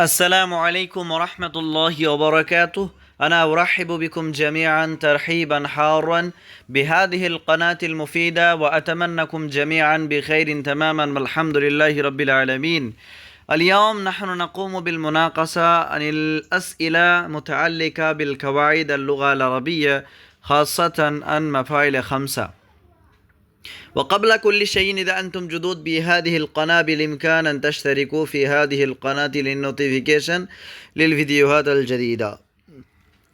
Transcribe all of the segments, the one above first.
السلام عليكم ورحمة الله وبركاته. أنا أرحب بكم جميعا ترحيبا حارا بهذه القناة المفيدة وأتمنىكم جميعا بخير تماما والحمد لله رب العالمين. اليوم نحن نقوم بالمناقشة عن الأسئلة متعلقة بالقواعد اللغة العربية خاصة عن مفاعل خمسة. وقبل كل شيء إذا أنتم جدود بهذه القناة بالإمكان أن تشتركوا في هذه القناة للنوتيفيكيشن للفيديوهات الجديدة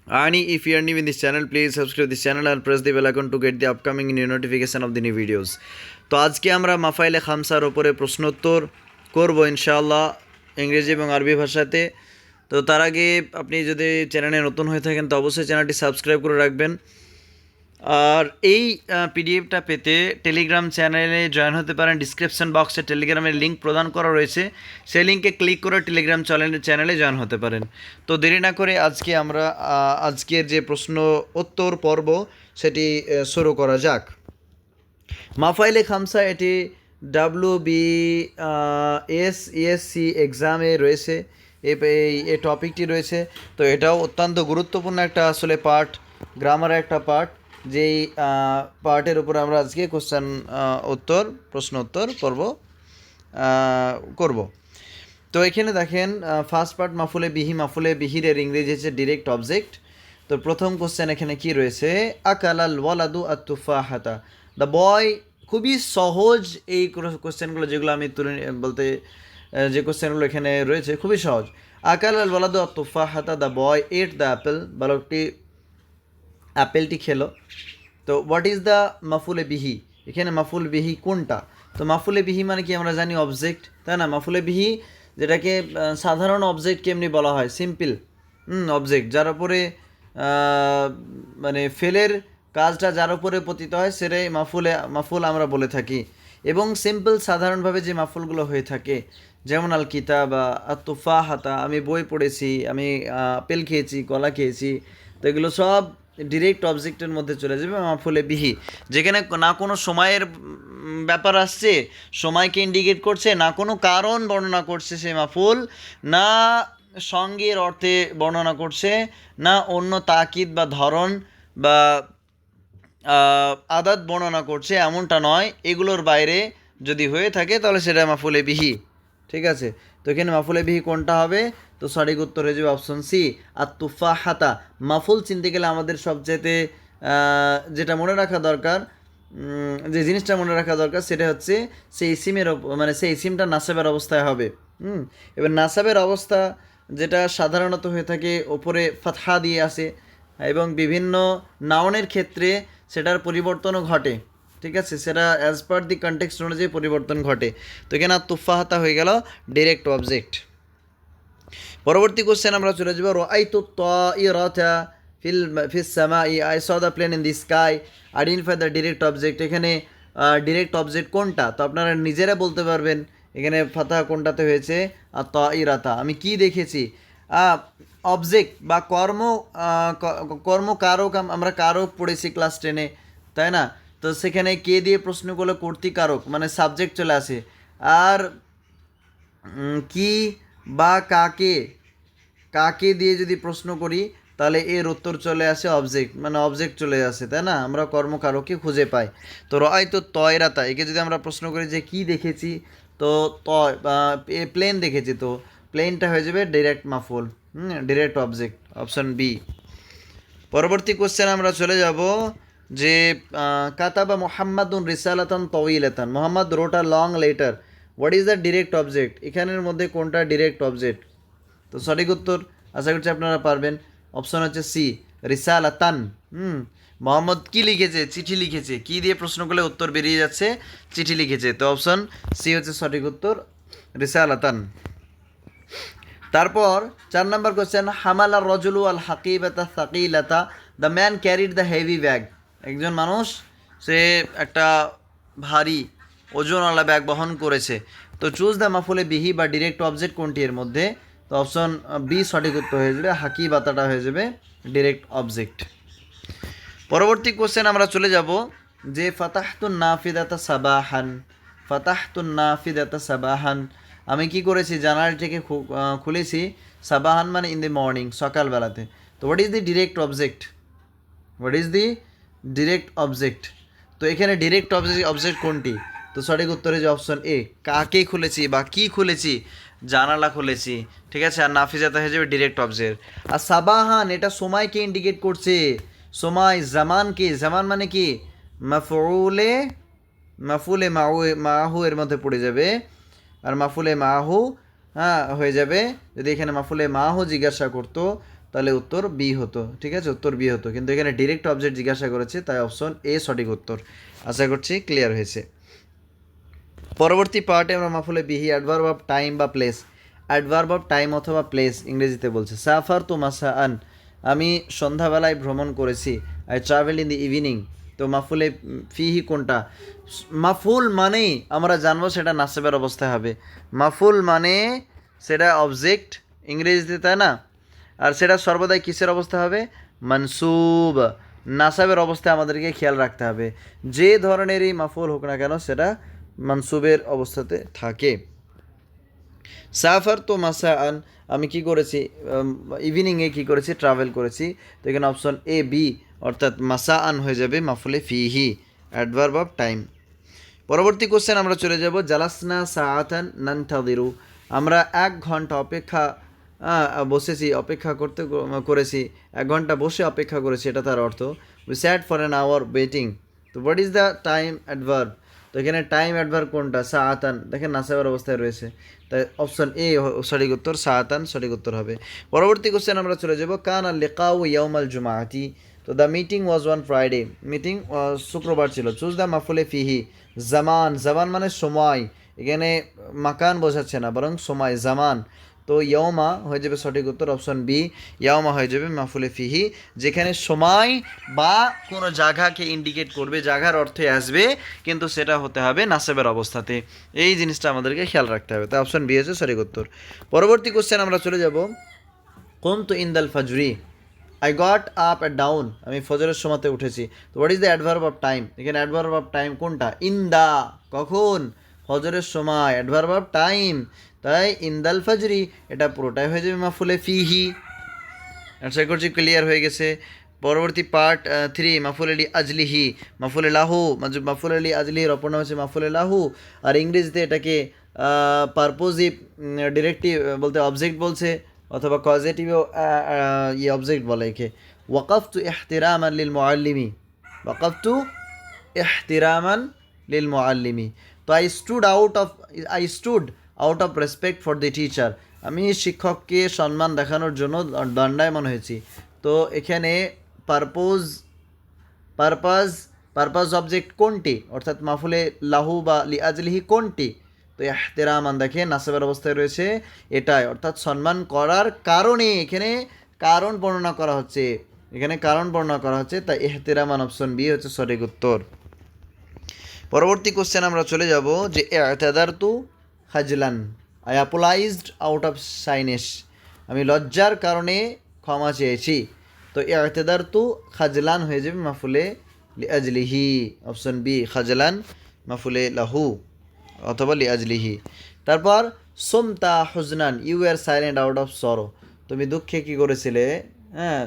Ani, if you are new in this channel, please subscribe this channel and press the bell icon to get the upcoming new notification of the new videos. তো আজকে আমরা মাফাইলে খামসার ওপরে প্রশ্নোত্তর করব ইনশাআল্লাহ ইংরেজি এবং আরবি ভাষাতে তো তার আগে আপনি যদি চ্যানেলে নতুন হয়ে থাকেন তো অবশ্যই চ্যানেলটি সাবস্ক্রাইব করে রাখবেন আর এই পিডিএফটা পেতে টেলিগ্রাম চ্যানেলে জয়েন হতে পারেন। ডিসক্রিপশন বক্সে টেলিগ্রামের লিঙ্ক প্রদান করা রয়েছে। সেই লিঙ্কে ক্লিক করে টেলিগ্রাম চ্যানেলে চ্যানেলে জয়েন হতে পারেন। তো দেরি না করে আজকে আমরা আজকের যে প্রশ্ন উত্তর পর্ব, সেটি শুরু করা যাক। মাফাইলে খামসা, এটি ডাব্লিউ বি এস ইএসসি এক্সামে রয়েছে। এই- এই টপিকটি রয়েছে। তো এটাও অত্যন্ত গুরুত্বপূর্ণ একটা আসলে পার্ট গ্রামারের একটা পার্ট যেই পার্টের উপর আমরা আজকে কোশ্চেন উত্তর, প্রশ্ন উত্তর পর্ব করব। তো এখানে দেখেন ফার্স্ট পার্ট মাফুলে বিহি, মাফুলে বিহিরের ইংরেজি হচ্ছে ডিরেক্ট অবজেক্ট তো প্রথম কোশ্চেন এখানে কি রয়েছে? আকালাল ওয়ালাদু আতুফা হাতা দ্য বয় খুবই সহজ এই কোশ্চেনগুলো যেগুলো আমি তুলে বলতে যে কোশ্চেনগুলো এখানে রয়েছে, খুবই সহজ। আকাল আল ওয়ালাদু আতুফা হাতা the boy at the apple বালকটি অ্যাপেলটি খেলো। তো হোয়াট ইজ দ্য মাফুলে বিহি? এখানে মাফুল বিহি কোনটা? তো মাফুলে বিহি মানে কি আমরা জানি অবজেক্ট তাই না? মাফুলে বিহি যেটাকে সাধারণ অবজেক্ট কেমনি বলা হয়? সিম্পল অবজেক্ট যার উপরে মানে ফেলের কাজটা যার উপরে পতিত হয়, সেটাই মাফুলে, মাফুল আমরা বলে থাকি। এবং সিম্পল সাধারণভাবে যে মাফুলগুলো হয়ে থাকে, যেমন আল কিতাব বা আত্তুফা হাতা আমি বই পড়েছি, আমি আপেল খেয়েছি, কলা খেয়েছি, তো এগুলো সব ডিরেক্ট অবজেক্টের মধ্যে চলে যাবে মাফুলে বিহি। যেখানে না কোনো সময়ের ব্যাপার আসছে, সময়কে ইন্ডিকেট করছে, না কোনো কারণ বর্ণনা করছে সেই মাফুল, না সঙ্গের অর্থে বর্ণনা করছে, না অন্য তাকিদ বা ধরন বা আদাত বর্ণনা করছে, এমনটা নয়। এগুলোর বাইরে যদি হয়ে থাকে, তাহলে সেটা মাফুলে বিহি। ঠিক আছে? তো এখানে মাফুলে বিহি কোনটা হবে? তো সঠিক উত্তর হয়ে যাবে অপশন সি আর তুফা হাতা মাফুল চিনতে গেলে আমাদের সবচেয়েতে যেটা মনে রাখা দরকার যে জিনিসটা মনে রাখা দরকার সেটা হচ্ছে সেই সিমের মানে সেই সিমটা নাসাবের অবস্থায় হবে। হুম? এবার নাসাবের অবস্থা যেটা সাধারণত হয়ে থাকে ওপরে ফাতহা দিয়ে আসে এবং বিভিন্ন নাউনের ক্ষেত্রে সেটার পরিবর্তনও ঘটে। ঠিক আছে? সেটা অ্যাজ পার দি কনটেক্সট অনুযায়ী পরিবর্তন ঘটে। তো এখানে তুফাহাতা হয়ে গেল ডিরেক্ট অবজেক্ট পরবর্তী কোশ্চেন আমরা চলে যাব রাই তো রথা ফিল, ফিস সামা ই I saw the plane in the sky identify the direct object এখানে ডিরেক্ট অবজেক্ট কোনটা? তো আপনারা নিজেরা বলতে পারবেন, এখানে ফাতা কোনটাতে হয়েছে? আর ত ই রাতা আমি কি দেখেছি? অবজেক্ট বা কর্ম কর্ম কারক আমরা কারক পড়েছি ক্লাস টেনে তাই না? তো সেখানে কে দিয়ে প্রশ্ন করলে কর্তৃকারক? মানে সাবজেক্ট চলে আসে। আর কি বা কাকে কাকে দিয়ে যদি প্রশ্ন করি, তাহলে এর উত্তর চলে আসে অবজেক্ট মানে অবজেক্ট চলে আসে, তাই না? আমরা কর্মকারকে খুঁজে পাই। তো রয় তো তয়রাতা একে যদি আমরা প্রশ্ন করি যে কি দেখেছি, তো তয় প্লেন দেখেছি তো প্লেনটা হয়ে যাবে ডিরেক্ট মাফুল, হুম ডিরেক্ট অবজেক্ট অপশন বি পরবর্তী কোশ্চেন আমরা চলে যাব। যে কাতাবা মোহাম্মদুন রিসালাতান তউইলাতান Mohammad wrote a long letter what is the direct object এখানের মধ্যে কোনটা ডিরেক্ট অবজেক্ট তো সঠিক উত্তর আশা করছি আপনারা পারবেন। অপশন হচ্ছে সি রিসালাতান। হুম, মোহাম্মদ কি লিখেছে? চিঠি লিখেছে। কি দিয়ে প্রশ্ন করলে উত্তর বেরিয়ে যাচ্ছে? চিঠি লিখেছে। তো অপশন সি হচ্ছে সঠিক উত্তর, রিসালাতান। তারপর চার নম্বর কোশ্চেন হামালা রজুলু আল হাকিবাতা সাকিলাতা। The man carried the heavy bag একজন মানুষ, সে একটা ভারী ওজনওয়ালা ব্যাগ বহন করেছে। তো চুজ দ্য মাফুলে বিহি বা ডিরেক্ট অবজেক্ট কোনটি এর মধ্যে? তো অপশন বি সঠিক উত্তর হয়ে যাবে হাকি বাতাটা হয়ে যাবে ডিরেক্ট অবজেক্ট পরবর্তী কোশ্চেন আমরা চলে যাব, যে ফাতাহতুন নাফিদাতা সাবাহান ফাতাহতুন নাফিদাতা সাবাহান। আমি কি করেছি? জানালাটিকে খুলেছি। সাবাহান মানে ইন দি মর্নিং সকালবেলাতে। তো what is the direct object what is the direct object তো এখানে ডিরেক্ট অবজেক্ট অবজেক্ট কোনটি? তো সঠিক উত্তরে যে অপশন এ কাকে খুলেছি বা কি খুলেছি, জানালা খুলেছি, ঠিক আছে? আর নাফিজাতা হয়ে যাবে ডিরেক্ট অবজেক্ট আর সাবাহান, এটা সময়কে ইন্ডিকেট করছে? সময় জামানকে জামান মানে কি? মাফুলে মাফুলে মাহু মাহু এর মধ্যে পড়ে যাবে। আর মাফুলে মাহু হ্যাঁ হয়ে যাবে। যদি এখানে মাফুলে মাহু জিজ্ঞাসা করতো তাহলে উত্তর বি হতো, ঠিক আছে? উত্তর বি হতো। কিন্তু এখানে ডিরেক্ট অবজেক্ট জিজ্ঞাসা করেছে, তাই অপশন এ সঠিক উত্তর। আশা করছি ক্লিয়ার হয়েছে। পরবর্তী পার্টে আমরা মাফুলে বিহি অ্যাডভার্ব অফ টাইম বা প্লেস অ্যাডভার্ব অফ টাইম অথবা প্লেস ইংরেজিতে বলছে, সাফার তো মাসা আন আমি সন্ধ্যাবেলায় ভ্রমণ করেছি। I travel in the evening তো মাফুলে ফিহি কোনটা? মাফুল মানেই আমরা জানব সেটা নাসেবের অবস্থায় হবে। মাফুল মানে সেটা অবজেক্ট ইংরেজিতে, তাই না? আর সেটা সর্বদাই কিসের অবস্থা হবে? মানসুব। নাসাবের অবস্থায় আমাদেরকে খেয়াল রাখতে হবে। যে ধরনেরই মাফুল হোক না কেন সেটা মানসুবের অবস্থাতে থাকে। সাফার তো মাসা আন আমি কি করেছি? ইভিনিংয়ে কি করেছি? ট্রাভেল করেছি। তো এখানে অপশন এ বি অর্থাৎ মাসা আন হয়ে যাবে মাফুলে ফিহি অ্যাডভার্ব অফ টাইম পরবর্তী কোশ্চেন আমরা চলে যাব। জালাসনা সাআতান নান্তাদিরু। আমরা এক ঘণ্টা অপেক্ষা বসেছি, অপেক্ষা করতে করেছি। এক ঘণ্টা বসে অপেক্ষা করেছি, এটা তার অর্থ। We sat for an hour waiting তো what is the time adverb তো এখানে টাইম অ্যাডভার্ব কোনটা? সাআতান। দেখেন নাসাবের অবস্থায় রয়েছে। তাই অপশন এ সঠিক উত্তর সাআতান, সঠিক উত্তর হবে। পরবর্তী কোশ্চেন আমরা চলে যাব, কান আল লেকাউ ইয়াউমাল জুমাআতি। তো the meeting was on Friday meeting শুক্রবার ছিল। চুজ দ্য মাফুলে ফিহি। জামান। জামান মানে সময়। এখানে মাকান বোঝাচ্ছে না, বরং সময়, জামান। তো ইয়মা হয়ে যাবে সঠিক উত্তর অপশন বি। ইয়মা হয়ে যাবে মাফুলে ফিহি, যেখানে সময় বা কোনো জায়গাকে ইন্ডিকেট করবে, জায়গার অর্থে আসবে, কিন্তু সেটা হতে হবে নাসেবের অবস্থাতে। এই জিনিসটা আমাদেরকে খেয়াল রাখতে হবে। তাই অপশন বি হচ্ছে সঠিক উত্তর। পরবর্তী কোশ্চেন আমরা চলে যাব। কোম তো ইন্দাল ফাজরি I got up at dawn আমি ফজরের সময়তে উঠেছি। তো what is the adverb of time এখানে অ্যাডভার্ব অফ টাইম কোনটা? ইন দা কখন? ফজরের সময় অ্যাডভার্ব অফ টাইম তাই ইন্দাল ফাজরি এটা পুরোটাই হয়ে যাবে মাফুলে ফিহি। আশা করছি ক্লিয়ার হয়ে গেছে। পরবর্তী পার্ট থ্রি মাফুল আলী আজলিহি। মাফুল লাহু মাফুল আলী আজলিহির অপর নাম হচ্ছে মাফুল লাহু। আর ইংরেজিতে এটাকে পারপোজিভ ডিরেক্টিভ বলতে অবজেক্ট বলছে, অথবা কজেটিভও ইয়ে অবজেক্ট বলে একে। ওয়াকফ ওয়াকাফতু ইহতিরামান লিল মুআল্লিমি। ওয়াকাফতু ইহতিরামান লিল মুআল্লিমি। তো I stood out of I stood out of respect for the teacher আমি শিক্ষককে সম্মান দেখানোর জন্য দণ্ডায়মান হয়েছি। তো এখানে পারপোজ পারপাজ পারপাজ অবজেক্ট কোনটি? অর্থাৎ মাফুলে লাহু বা লি আজলিহি কোনটি? তো এহতেরামান দেখে নাসেবের অবস্থায় রয়েছে এটাই। অর্থাৎ সম্মান করার কারণে এখানে কারণ বর্ণনা করা হচ্ছে। এখানে কারণ বর্ণনা করা হচ্ছে, তাই এহতেরামান অপশন বি হচ্ছে সঠিক উত্তর। পরবর্তী কোশ্চেন আমরা চলে যাব যে এতাদার তু হাজলান। I apologized out of shyness আমি লজ্জার কারণে ক্ষমা চেয়েছি। তো এতেদার তু খাজলান হয়ে যাবে মাফুলে আজলিহি। অপশন বি খাজলান মাফুলে লাহু, অথবা লি আজলিহি। তারপর, সোমতা হুজনান you are silent out of sorrow তুমি দুঃখে কী করেছিলে? হ্যাঁ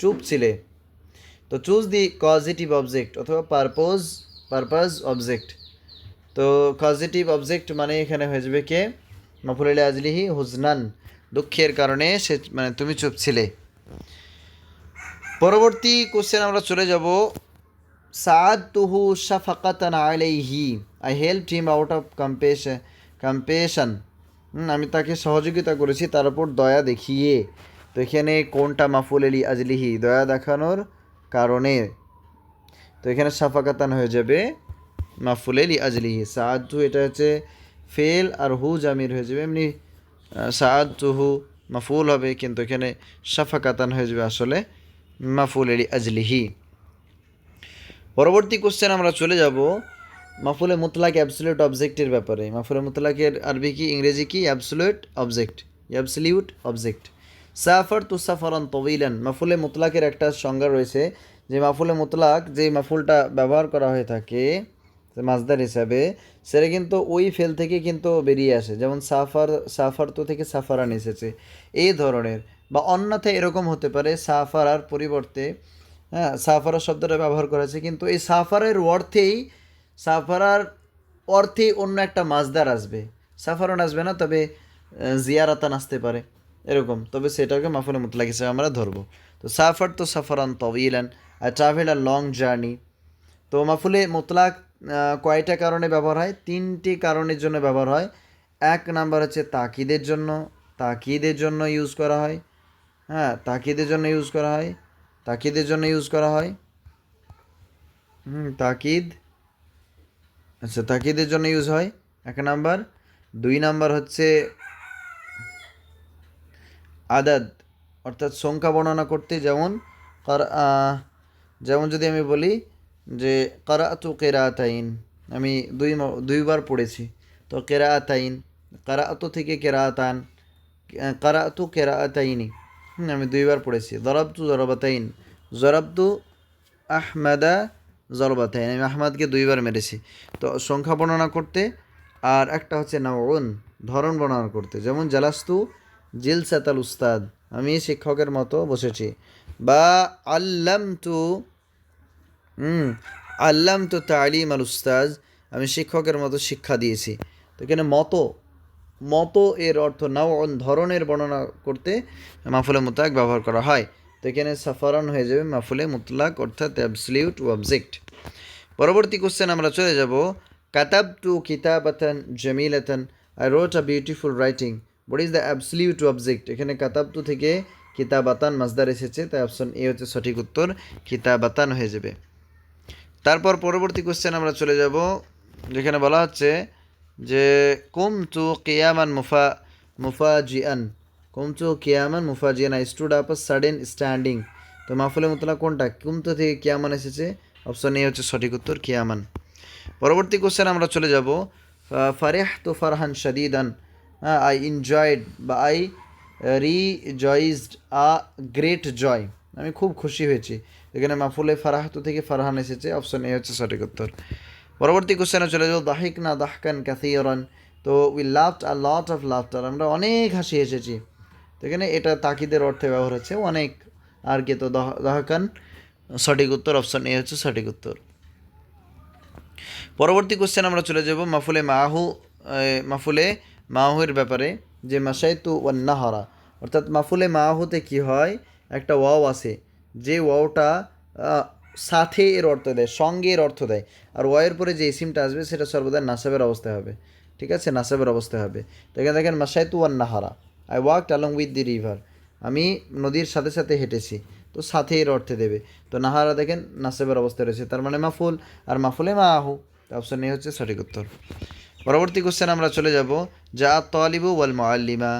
চুপ ছিলে। তো চুজ দি পজিটিভ অবজেক্ট অথবা পারপোজ পারপাস অবজেক্ট তো পজিটিভ অবজেক্ট মানে এখানে হয়ে যাবে কে? মাফুল আলী আজলিহি হুজনান। দুঃখের কারণে সে মানে তুমি চুপ ছিলে। পরবর্তী কোশ্চেন আমরা চলে যাব। সাদ তুহু শাফাকাতান আলাইহি। I help him out of compassion compassion আমি তাকে সহযোগিতা করেছি, তার উপর দয়া দেখিয়ে। তো এখানে কোনটা মাফুল আলী আজলিহি? দয়া দেখানোর কারণে। তো এখানে সাফাকাতান হয়ে যাবে। মাফুল আলী আজলিহি সাহায্য এটা হচ্ছে ফেল আর হু জামির হয়ে যাবে। এমনি সাহায্যহু মাফুল হবে, কিন্তু এখানে সাফাকাতান হয়ে যাবে আসলে মাফুল আলী আজলিহি পরবর্তী কোশ্চেন আমরা চলে যাব মাফুলে মুতলাক অ্যাবসলিউট অবজেক্টের ব্যাপারে। মাফুলে মুতলাকের আরবি কি, ইংরেজি কি? অ্যাবসলিউট অবজেক্ট অ্যাবসলিউট অবজেক্ট সাফার তু সাফারন তবিলান মাফুলে মুতলাকের একটা সংজ্ঞা রয়েছে যে মাফুলে মুতলাক যে মাফুলটা ব্যবহার করা হয়ে থাকে মাজদার হিসাবে, সেটা কিন্তু ওই ফেল থেকে কিন্তু বেরিয়ে আসে। যেমন সাফার সাফার তো থেকে সাফারান এসেছে। এই ধরনের বা অন্যথায় এরকম হতে পারে সাফারার পরিবর্তে হ্যাঁ সাফারা শব্দটা ব্যবহার করা হয়েছে। কিন্তু এই সাফারের অর্থেই, সাফারার অর্থেই অন্য একটা মাজদার আসবে। সাফারন আসবে না, তবে জিয়ারাতান আসতে পারে। এরকম। তবে সেটাকে মাফুলে মুতলাক হিসেবে আমরা ধরবো। তো সাফার তো সাফারান তবিলান আর ট্রাভেল আর লং জার্নি। তো মাফুলে মুতলাক কয়টা কারণে ব্যবহার হয়? তিনটি কারণের জন্য ব্যবহার হয়। এক নাম্বার হচ্ছে তাকিদের জন্য। তাকিদের জন্য ইউজ করা হয়। হ্যাঁ তাকিদের জন্য ইউজ করা হয়। তাকিদের জন্য ইউজ করা হয়। তাকিদ। আচ্ছা তাকিদের জন্য ইউজ হয়। এক নাম্বার। দুই নাম্বার হচ্ছে আদাদ, অর্থাৎ সংখ্যা বর্ণনা করতে যেমন যেমন যদি আমি বলি যে কারাতু কেরাতাইন আমি দুই দুইবার পড়েছি। তো কেরাতাইন কারাতু থেকে কেরাতান কারাতু কেরাতাইনি আমি দুইবার পড়েছি। জরাবতু জরবাতাইন জরাবতু আহমেদা জরবাতাইন আমি আহমদকে দুইবার মেরেছি। তো সংখ্যা বর্ণনা করতে, আর একটা হচ্ছে নাউন, ধরন বর্ণনা করতে। যেমন, জালাস্তু জিল সাতাল উস্তাদ, আমি শিক্ষকের মতো বসেছি। বা আল্লাম তু হুম আল্লাম তো তালিম আল উস্তাজ আমি শিক্ষকের মতো শিক্ষা দিয়েছি। তো এখানে মতো মতো এর অর্থ নাউন ধরনের বর্ণনা করতে মাফুলে মোতাক ব্যবহার করা হয়। তো এখানে সাফারান হয়ে যাবে মাফুলে মুতলাক, অর্থাৎ অ্যাবসলিউট অবজেক্ট পরবর্তী কোশ্চেন আমরা চলে যাব কাতাব টু কিতাবাতান জামিলাতান I wrote a beautiful writing what is the absolute object এখানে কাতাব টু থেকে কিতাবাতান মাজদার এসেছে, তাই অপশন এ হচ্ছে সঠিক উত্তর, কিতাবাতান হয়ে যাবে। তারপর পরবর্তী কোশ্চেন আমরা চলে যাব, যেখানে বলা হচ্ছে যে কুম তু কিয়ামান মুফা মুফাজিয়ান কুম তু কিয়ামান মুফাজিয়ান I stood up sudden standing তো মাফুলে মুতলা কোনটা? কুম তো থেকে কিয়ামান এসেছে। অপশন এ হচ্ছে সঠিক উত্তর, কিয়ামান। পরবর্তী কোশ্চেন আমরা চলে যাব ফারেহ তো ফারহান শাদিদান। আই এনজয়েড বা I rejoiced a great joy আমি খুব খুশি হয়েছি। এখানে মাফুলে ফারাহাতু থেকে ফারহান এসেছে অপশন এ হচ্ছে সঠিক উত্তর। পরবর্তী কোশ্চেনে চলে যাব, দাহিক না দাহকান ক্যাথিয়রন তো we loved a lot of laughter আমরা অনেক হাসি এসেছি তো এখানে এটা তাকিদের অর্থে ব্যবহার হচ্ছে, অনেক আর কি, তো দাহ- দাহকান সঠিক উত্তর অপশন এ হচ্ছে সঠিক উত্তর। পরবর্তী কোশ্চেন আমরা চলে যাব, মাফুলে মাহু মাফুলে মাহুর ব্যাপারে, যে মাসাইতু ওয়ান্নাহারা অর্থাৎ মাফুলে মাহুতে কি হয়? একটা ওয়াও আছে, যে ওয়াওটা সাথে এর অর্থ দেয়, সঙ্গে এর অর্থ দেয়। আর ওয়ের পরে যে ইসিমটা আসবে, সেটা সর্বদা নাসাবের অবস্থায় হবে। ঠিক আছে? নাসাবের অবস্থায় হবে। তো এখানে দেখেন মাসাইতু ওয়ান্নাহারা I walked along with the river. আমি নদীর সাথে সাথে হেঁটেছি, তো সাথে এর অর্থে দেবে। তো নাহারা দেখেন, নাসেবের অবস্থায় রয়েছে। তার মানে মাফুল। আর মাফুলে মা আহু অপশন এ হচ্ছে সঠিক উত্তর। পরবর্তী কোশ্চেন আমরা চলে যাব, যা তলিবু ওয়াল মোয়াল্লিমা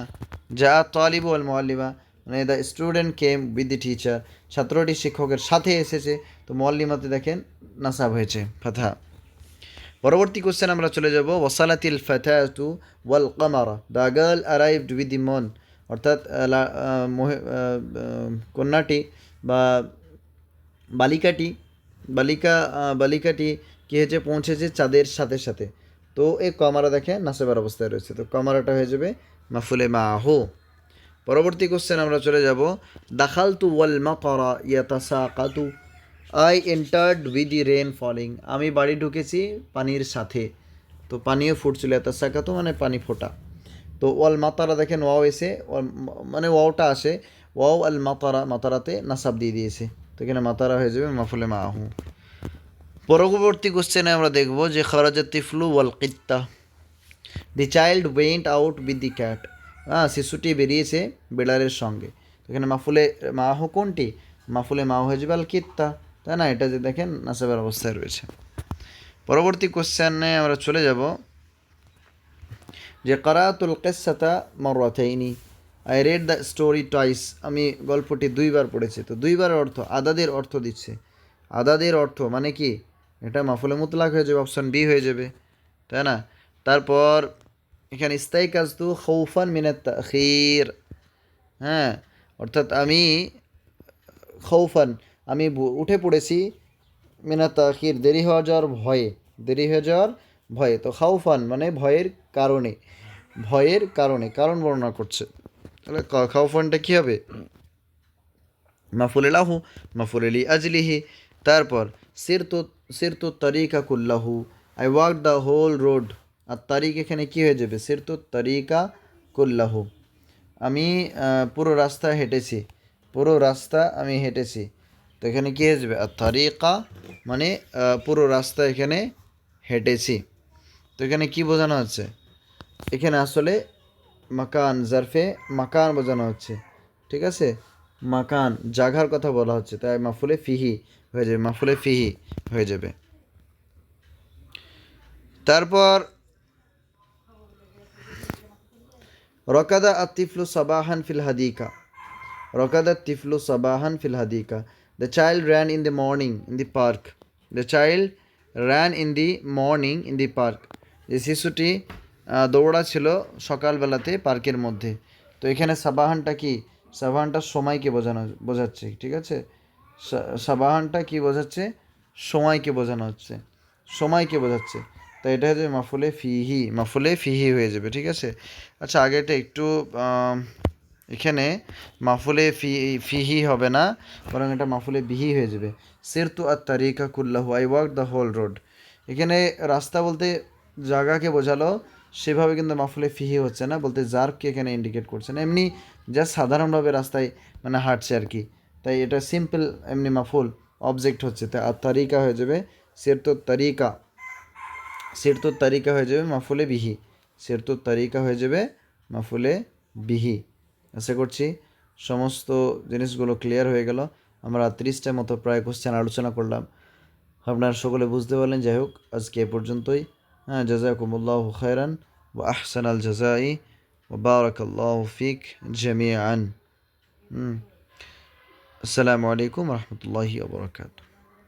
যা তলিবু ওয়াল মোয়াল্লিমা মানে the student came with the teacher ছাত্রটি শিক্ষকের সাথে এসেছে। তো মোয়াল্লিমাতে দেখেন, নাসাব হয়েছে ফাথা পরবর্তী কোশ্চেন আমরা চলে যাব, ওয়াসালাতিল টু ওয়াল Camara. The girl arrived with the moon অর্থাৎ কন্যাটি বা বালিকাটি, বালিকা বালিকাটি কী হয়েছে, পৌঁছেছে চাঁদের সাথে সাথে। তো এই কমারা দেখে নাসেবার অবস্থায় রয়েছে। তো কমারাটা হয়ে যাবে মাফুলে মা হো পরবর্তী কোশ্চেন আমরা চলে যাব। দাখাল তু ওয়াল মাকরা ইয়াতাসা কাতু I entered with the rain falling আমি বাড়ি ঢুকেছি পানির সাথে। তো পানিও ফুটছিল ইয়াতাসা কাতু মানে পানি ফোটা। তো ওয়াল মাতারা দেখেন, ওয়াও এসে মানে ওয়াওটা আসে। ওয়াও আল মাতারা মাতারাতে নাসাব দিয়ে দিয়েছে। তো এখানে মাতারা হয়ে যাবে মাফুলে মা আহু পরবর্তী কোশ্চেনে আমরা দেখব যে, খরাজাত তিফলু ওয়াল কিত্তা। The child went out with the cat হ্যাঁ শিশুটি বেরিয়েছে বেড়ালের সঙ্গে। এখানে মাফুলে মাহু কোনটি? মাফুলে মাহু হয়ে যাবে আল কিত্তা। তাই না? এটা যে দেখেন, নাসাবের অবস্থায় রয়েছে। পরবর্তী কোশ্চেনে আমরা চলে যাব যে কারাতুল কেসাতা মরাতাইনি I read the story twice আমি গল্পটি দুইবার পড়েছি। তো দুইবার অর্থ, আদাদের অর্থ দিচ্ছে। আদাদের অর্থ মানে কি? এটা মাফুলে মুতলাক হয়ে যাবে অপশন বি হয়ে যাবে। তাই না? তারপর এখানে ইস্তাই কাজ তু খৌফান মিনাত তাখির। হ্যাঁ অর্থাৎ আমি খৌফান, আমি উঠে পড়েছি মিনাত তাখির, দেরি হওয়া যাওয়ার ভয়ে, দেরি হয়ে যাওয়ার ভয়ে। তো খাউফান মানে ভয়ের কারণে ভয়ের কারণে, কারণ বর্ণনা করছে। তাহলে খাউফানটা কী হবে? মাফুল লাহু, মাফুল লি আজলিহি। তারপর, সিরতু সিরতু তরিকা কুল্লাহু, I walk the whole road. আর তারিক এখানে কি হয়ে যাবে? সিরতু তারিকা কুল্লাহু। আমি পুরো রাস্তা হেঁটেছি। পুরো রাস্তা আমি হেঁটেছি। তো এখানে কী হয়ে যাবে? আর তারিকা মানে পুরো রাস্তা এখানে হেঁটেছি। তো এখানে কি বোঝানো হচ্ছে? এখানে আসলে মাকান, জারফে মাকান বোঝানো হচ্ছে। ঠিক আছে? মাকান জাগার কথা বলা হচ্ছে। তাই মাফুলে ফিহি হয়ে যাবে। মাফুলে ফিহি হয়ে যাবে। তারপর রকাদা আতিফলু সাবাহান ফিল হাদিকা। রকাদা তিফলু সাবাহান ফিল হাদিকা। The child ran in the morning in the park the child ran in the morning in the park যে শিশুটি আহ, দৌড়াচ্ছিল সকালবেলাতে পার্কের মধ্যে। তো এখানে সাবাহানটা কি? সাবাহানটা সময়কে বোঝানো বোঝাচ্ছে ঠিক আছে? সাবাহানটা কি বোঝাচ্ছে? সময়কে বোঝানো হচ্ছে। সময়কে বোঝাচ্ছে। তো এটা হচ্ছে মাফুলে ফিহি মাফুলে ফিহি হয়ে যাবে, ঠিক আছে? আচ্ছা আগে এটা একটু এখানে মাফুলে ফি, ফিহি হবে না, বরং এটা মাফুলে বিহি হয়ে যাবে। সিরতু আর তারিকা কুল্লাহু, I walk the whole road. এখানে রাস্তা বলতে জায়গাকে বোঝালো, সেভাবে কিন্তু মাফুলে ফিহি হচ্ছে না, বলতে জার্ককে এখানে ইন্ডিকেট করছে না। এমনি জাস্ট সাধারণভাবে রাস্তায় মানে হাঁটছে আর কি। তাই এটা সিম্পল এমনি মাফুল অবজেক্ট হচ্ছে। তাই আর তারিকা হয়ে যাবে, সিরতু তারিকা। সিরতু তারিকা হয়ে যাবে মাফুলে বিহি। সিরতু তারিকা হয়ে যাবে মাফুলে বিহি। আশা করছি সমস্ত জিনিসগুলো ক্লিয়ার হয়ে গেল। আমরা তিরিশটার মতো প্রায় কোশ্চেন আলোচনা করলাম। আপনারা সকলে বুঝতে পারলেন, যাই হোক, আজকে এ পর্যন্তই। হ্যাঁ জাজাকুমুল্লাহ খায়রান ও আহসান আল জাজাই ও বারাকাল্লাহ ফিক জামিয়ান হুম। আসসালামু আলাইকুম রহমতুল্লাহি ওবরাকাতু